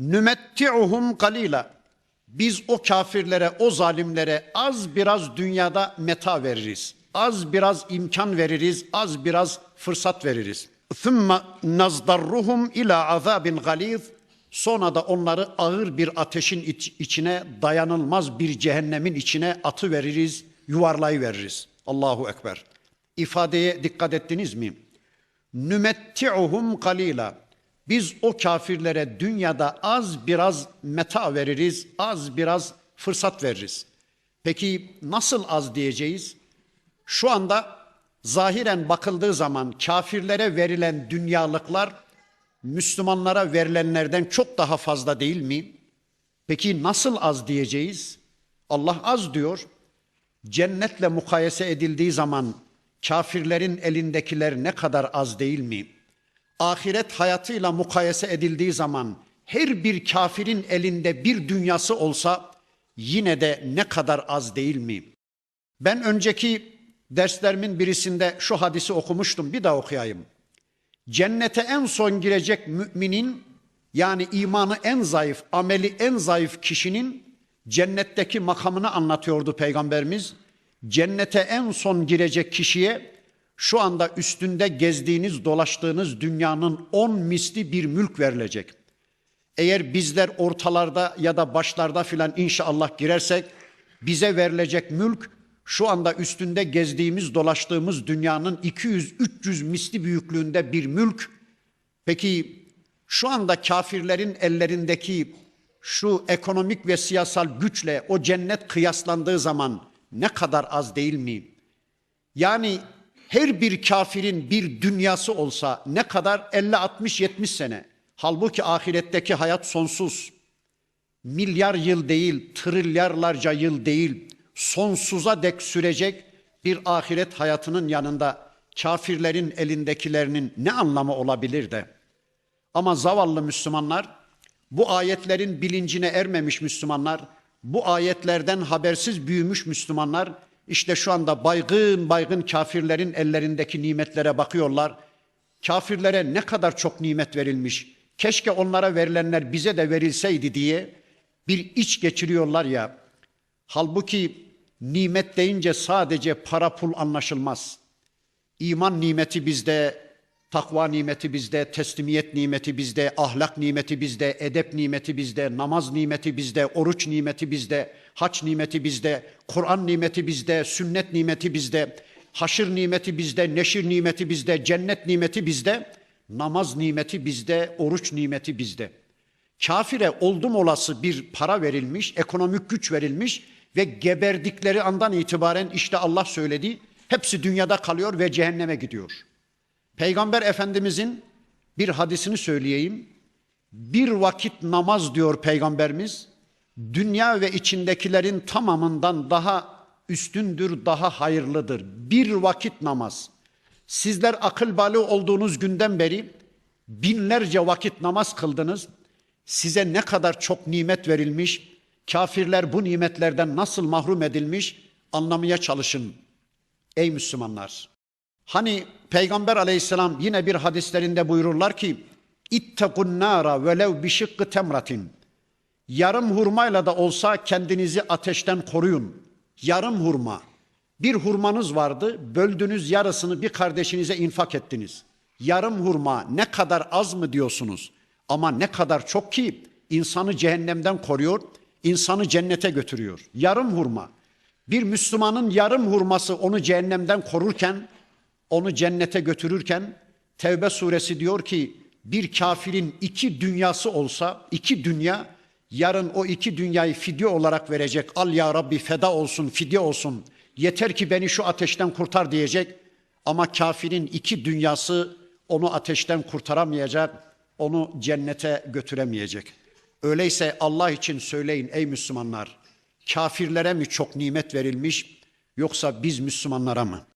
nümetti'uhum kalila. Biz o kafirlere, o zalimlere az biraz dünyada meta veririz. Az biraz imkan veririz, az biraz fırsat veririz. Thumma nazdarruhum ila azabin galiz. Sonra da onları ağır bir ateşin içine, dayanılmaz bir cehennemin içine atı veririz, yuvarlayı veririz. Allahu ekber. İfadeye dikkat ettiniz mi? Nümetti'uhum kalila biz o kafirlere dünyada az biraz meta veririz, az biraz fırsat veririz. Peki nasıl az diyeceğiz? Şu anda zahiren bakıldığı zaman kafirlere verilen dünyalıklar Müslümanlara verilenlerden çok daha fazla değil mi? Peki nasıl az diyeceğiz? Allah az diyor. Cennetle mukayese edildiği zaman kafirlerin elindekiler ne kadar az değil mi? Ahiret hayatıyla mukayese edildiği zaman her bir kafirin elinde bir dünyası olsa yine de ne kadar az değil mi? Ben önceki derslerimin birisinde şu hadisi okumuştum. Bir daha okuyayım. Cennete en son girecek müminin yani imanı en zayıf, ameli en zayıf kişinin cennetteki makamını anlatıyordu peygamberimiz. Cennete en son girecek kişiye şu anda üstünde gezdiğiniz, dolaştığınız dünyanın on misli bir mülk verilecek. Eğer bizler ortalarda ya da başlarda filan inşallah girersek bize verilecek mülk şu anda üstünde gezdiğimiz, dolaştığımız dünyanın 200-300 misli büyüklüğünde bir mülk. Peki şu anda kafirlerin ellerindeki şu ekonomik ve siyasal güçle o cennet kıyaslandığı zaman ne kadar az değil mi? Yani her bir kafirin bir dünyası olsa ne kadar 50 60 70 sene. Halbuki ahiretteki hayat sonsuz. Milyar yıl değil, trilyarlarca yıl değil, sonsuza dek sürecek bir ahiret hayatının yanında kafirlerin elindekilerinin ne anlamı olabilir de? Ama zavallı Müslümanlar, bu ayetlerin bilincine ermemiş Müslümanlar, bu ayetlerden habersiz büyümüş Müslümanlar, işte şu anda baygın baygın kafirlerin ellerindeki nimetlere bakıyorlar. Kafirlere ne kadar çok nimet verilmiş, keşke onlara verilenler bize de verilseydi diye bir iç geçiriyorlar ya. Halbuki nimet deyince sadece para pul anlaşılmaz. İman nimeti bizde, takva nimeti bizde, teslimiyet nimeti bizde, ahlak nimeti bizde, edep nimeti bizde, namaz nimeti bizde, oruç nimeti bizde, haç nimeti bizde, Kur'an nimeti bizde, sünnet nimeti bizde, haşır nimeti bizde, neşir nimeti bizde, cennet nimeti bizde, namaz nimeti bizde, oruç nimeti bizde. Kafire oldum olası bir para verilmiş, ekonomik güç verilmiş ve geberdikleri andan itibaren işte Allah söyledi, hepsi dünyada kalıyor ve cehenneme gidiyor. Peygamber Efendimizin bir hadisini söyleyeyim. Bir vakit namaz diyor Peygamberimiz, dünya ve içindekilerin tamamından daha üstündür, daha hayırlıdır. Bir vakit namaz. Sizler akıl balığı olduğunuz günden beri binlerce vakit namaz kıldınız. Size ne kadar çok nimet verilmiş, kafirler bu nimetlerden nasıl mahrum edilmiş anlamaya çalışın. Ey Müslümanlar! Hani Peygamber aleyhisselam yine bir hadislerinde buyururlar ki İttekun nara velev bişikkı temratin. Yarım hurmayla da olsa kendinizi ateşten koruyun. Yarım hurma. Bir hurmanız vardı, böldünüz yarısını bir kardeşinize infak ettiniz. Yarım hurma ne kadar az mı diyorsunuz? Ama ne kadar çok ki insanı cehennemden koruyor, insanı cennete götürüyor. Yarım hurma. Bir Müslümanın yarım hurması onu cehennemden korurken, onu cennete götürürken Tevbe suresi diyor ki bir kafirin iki dünyası olsa, iki dünya yarın o iki dünyayı fidye olarak verecek. Al ya Rabbi feda olsun, fidye olsun. Yeter ki beni şu ateşten kurtar diyecek. Ama kafirin iki dünyası onu ateşten kurtaramayacak, onu cennete götüremeyecek. Öyleyse Allah için söyleyin ey Müslümanlar, kafirlere mi çok nimet verilmiş yoksa biz Müslümanlara mı?